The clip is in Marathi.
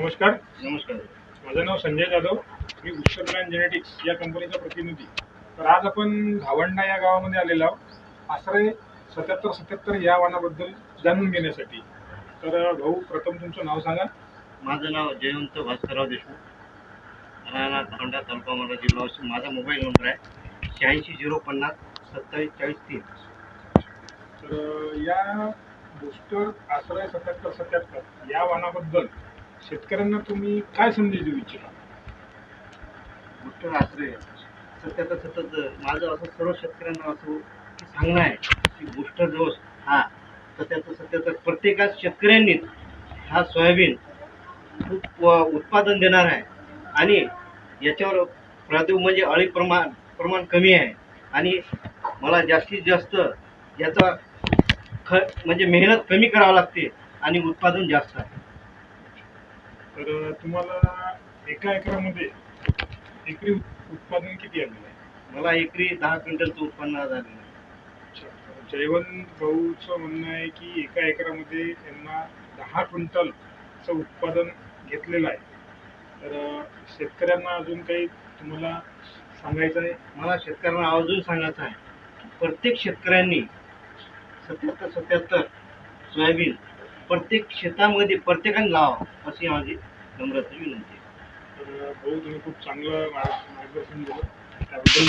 नमस्कार. नमस्कार. माझं नाव संजय जाधव. मी उत्तरलँड जेनेटिक्स या कंपनीचा प्रतिनिधी. तर आज आपण धावंडा या गावामध्ये आलेलो आहोत. आश्रय सत्याहत्तर सत्याहत्तर या वाहनाबद्दल जाणून घेण्यासाठी. तर भाऊ प्रथम तुमचं नाव सांगा. माझं नाव जयवंत भास्करराव देशमुख. राहणार धावंडा तालुका मला जिल्हा वाशिम. माझा मोबाईल नंबर आहे शहाऐंशी झिरो पन्नास सत्तावीस चाळीस तीन. तर या बुस्टर आश्रय सत्याहत्तर सत्याहत्तर या वाहनाबद्दल शेतकऱ्यांना तुम्ही काय संदेश देऊ इच्छिता? बुस्टर आश्रय सत्याचा सतत माझं असं सर्व शेतकऱ्यांना असं की सांगणं आहे की बुस्टर डोस हा सत्याचा सत्याचा प्रत्येकाच शेतकऱ्यांनी हा सोयाबीन खूप उत्पादन देणार आहे. आणि याच्यावर प्रादुर्भाव म्हणजे अळी प्रमाण प्रमाण कमी आहे. आणि मला जास्तीत जास्त याचा ख म्हणजे मेहनत कमी करावं लागते आणि उत्पादन जास्त आहे. तर तुम्हाला एका एकरामध्ये एकरी उत्पादन किती आलेलं आहे? मला एकरी दहा क्विंटलचं उत्पन्न झालेलं आहे. अच्छा. जयवंत भाऊचं म्हणणं आहे की एका एकरामध्ये त्यांना दहा क्विंटलचं उत्पादन घेतलेलं आहे. तर शेतकऱ्यांना अजून काही तुम्हाला सांगायचं आहे? मला शेतकऱ्यांना आवर्जून सांगायचं आहे. प्रत्येक शेतकऱ्यांनी सत्याहत्तर सत्याहत्तर सोयाबीन प्रत्येक शेतामध्ये प्रत्येकाने लावा अशी माझी नम्रता विनंती आहे. तर भाऊ तुम्ही खूप चांगलं मार्ग- मार्गदर्शन दिलं. त्याबद्दल